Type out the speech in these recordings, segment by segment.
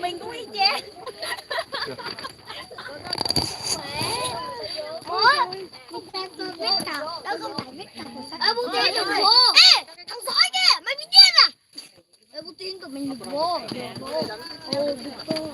mình cũng y chang Ủa? Không phải tôi biết cậu. Đó không phải biết cậu của sách. Ê, Bố Tiên đừng vô. Ê, thằng sói kia, mày bị điên à? Ê, Bố Tiên tụi mình đừng vô. Đừng vô. Ồ, đừng vô.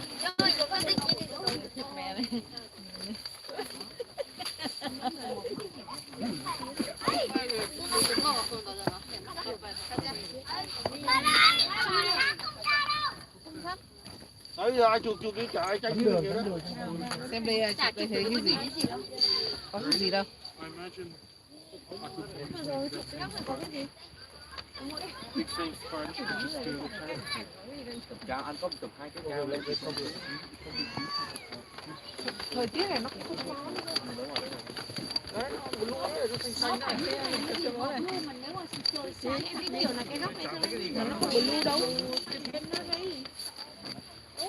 chụp chụp đi trời trái đường kia đó. xem đây chụp đây thấy cái gì? Có cái gì đâu. Dạ anh có chụp hai cái cao lên không được. Thời tiết này nó cũng không có lúa này nó xanh xanh nếu mà sửa sáng em cái điều là cái góc này nó không có blue đâu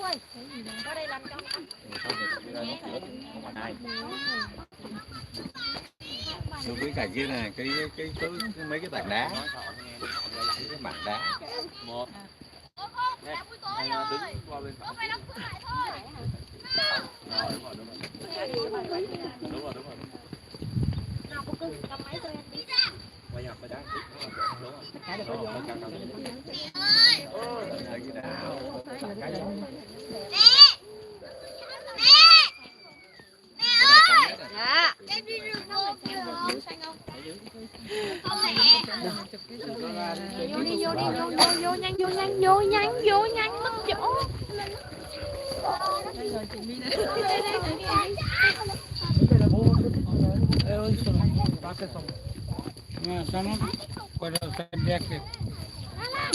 ơi qua đây làm cho đối với cả kia là cái cái, cái cái mấy cái tảng đá cái mặt đá một Nè, đứng qua bên phải. Đúng rồi, đúng rồi. Nào cô cưng, cầm máy cho em đi. Quay nhập, quay đá. Đúng rồi. Đúng rồi. Đúng rồi. Đúng rồi. Đúng rồi. Đúng rồi. Đúng rồi vô kìa. Không mẹ. Vô đi vô đi vô vô vô nhanh vô nhanh vô nhanh vô nhanh mất chỗ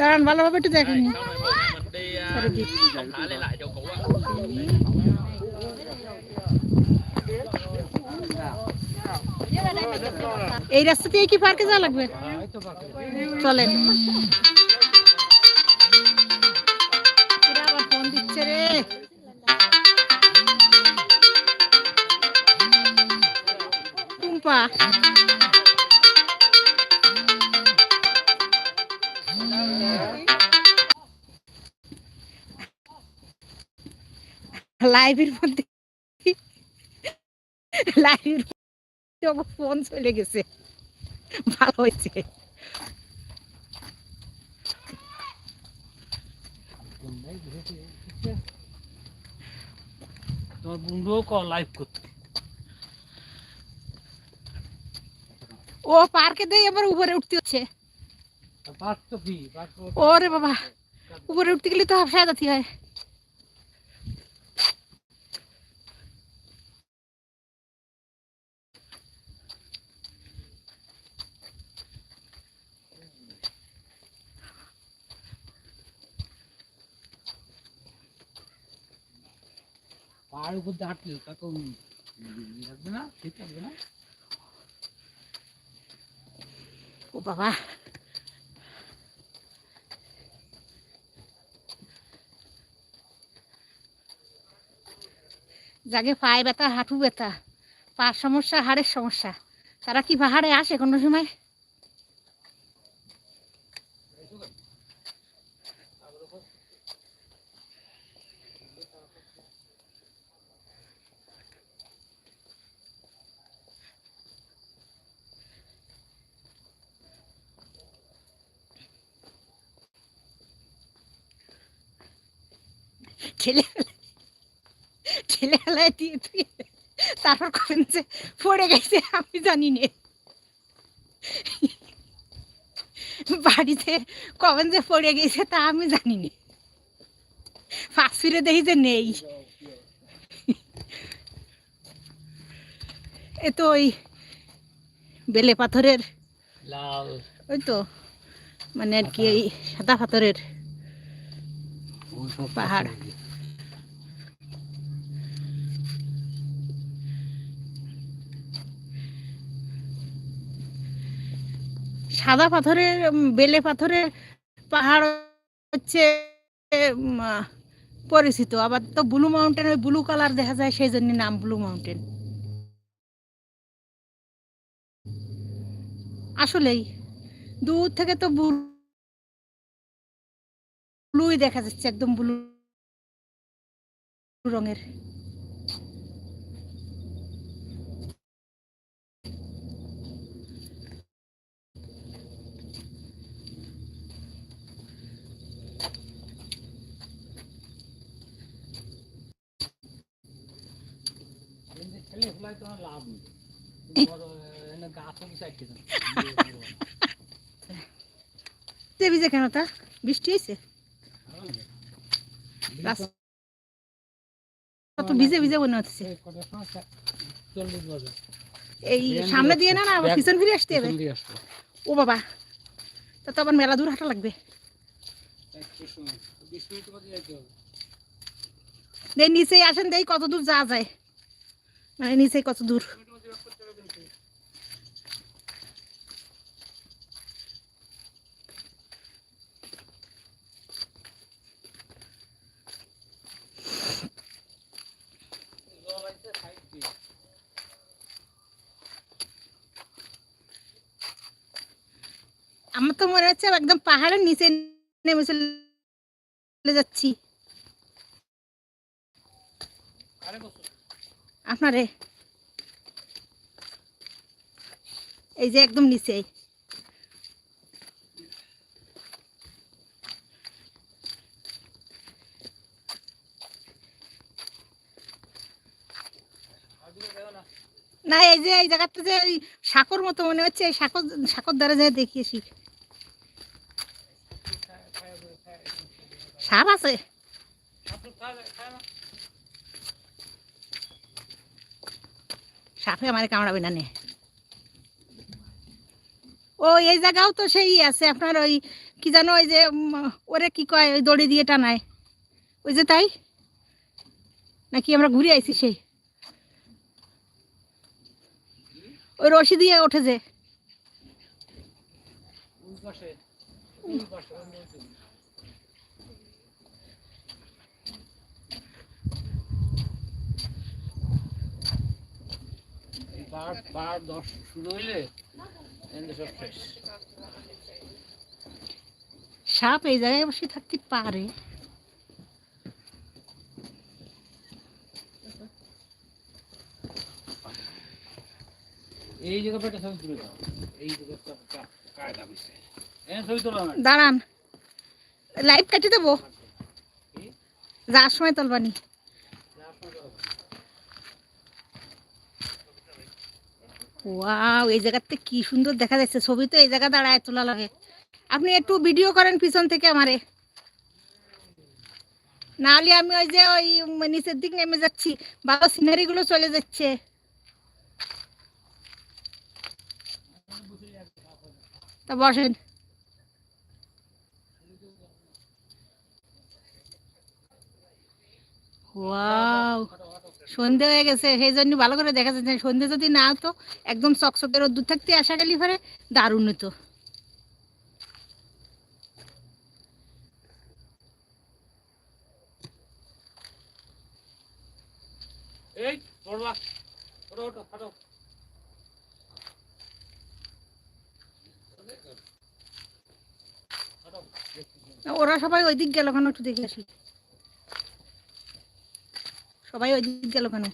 দাঁড়ান ভালোভাবে একটু দেখেন এই রাস্তা দিয়ে কি পার্কে যাওয়া লাগবে? চলেন। ফোন দিচ্ছে রে। টুম্পা। লাইভের মধ্যে লাইভের ফোন চলে গেছে। ভালো হয়েছে। তোমার বন্ধুও কল লাইভ করতে ও পার্কে দিয়ে আবার উপরে উঠতে হচ্ছে। পার্ক তো ওরে বাবা। উপরে উঠতে গেলে তো হাফসা যাতে হয়। পাহাড়ের উপর দিয়ে তখন লাগবে না? ঠিক না? ও বাবা। যাকে পায়ে ব্যথা, হাঁটু ব্যথা। পার সমস্যা, হাড়ের সমস্যা। তারা কি পাহাড়ে আসে কোনো সময়? ছেলেবেলায় দিয়ে দিয়ে তারপর কবেন যে পড়ে গেছে আমি জানি নে। বাড়িতে কবেন যে পড়ে গেছে তা আমি জানি নে। ফাঁস ফিরে দেখি যে নেই। এ তো ওই বেলে পাথরের লাল। ওই তো মানে আর কি এই সাদা পাথরের পাহাড়। সাদা পাথরের বেলে পাথরের পাহাড় হচ্ছে পরিচিত। আবার তো ব্লু মাউন্টেন, ওই ব্লু কালার দেখা যায় সেই জন্য নাম ব্লু মাউন্টেন। আসলেই, দূর থেকে তো ব্লুই দেখা যাচ্ছে, একদম ব্লু রঙের। ভিজে কেন তা? বৃষ্টি হয়েছে রাস্তা তো ভিজে ভিজে মনে হচ্ছে। এই সামনে দিয়ে না না পিছন ফিরে আসতে হবে। ও বাবা তা তো আবার মেলা দূর হাঁটা লাগবে। নিচে আসেন দেই কত দূর যাওয়া যায়। মানে নিচে কত দূর? আমার তো মনে হচ্ছে একদম পাহাড়ের নিচে নেমে চলে যাচ্ছি। আপনারে। এই যে একদম নিচে। না, এই যে এই জায়গাটা যে সাঁকর মতো মনে হচ্ছে, এই সাঁকর সাঁকর দ্বারা যায় দেখিয়েছি। সাপ আছে। সাপে আমার কামড়াবে না নে ও এই জায়গাও তো সেই আছে আপনার ওই কি জানো ওই যে ওরে কি কয় ওই দড়ি দিয়ে টানায় ওই যে তাই নাকি আমরা ঘুরে আইছি সেই ওই রশি দিয়ে ওঠে যে ওই পাশে, ওই পাশে, ওই পাশে। এই বার বার দশ শুরু হইলে সাপ এই জায়গায় বসে থাকতে পারে। এই জায়গা পেটে ছবি তুলে দাও এই জায়গা কায়দা বিষয় দাঁড়ান লাইভ কাটি দেবো? যার সময় তুলবানি। ওয়াও এই জায়গাতে কি সুন্দর দেখা যাচ্ছে। ছবি তো এই জায়গা দাঁড়ায় তোলা লাগে। আপনি একটু ভিডিও করেন পিছন থেকে আমারে। নাহলে আমি ওই যে ওই নিচের দিক নেমে যাচ্ছি। ভালো সিনারি গুলো চলে যাচ্ছে। তা বসেন। ওয়াও সন্ধে হয়ে গেছে সেই জন্য ভালো করে দেখা যাচ্ছে সন্ধে যদি না হতো একদম চকচকের রোদ্দুর থাকতে আসা গেলি পরে দারুণ হতো। এই পড়বা। ওটো ওটো ফাটো ওরা সবাই ওই দিক গেল ওখানে একটু দেখে আসি। সবাই ওই দিক গেল কেন?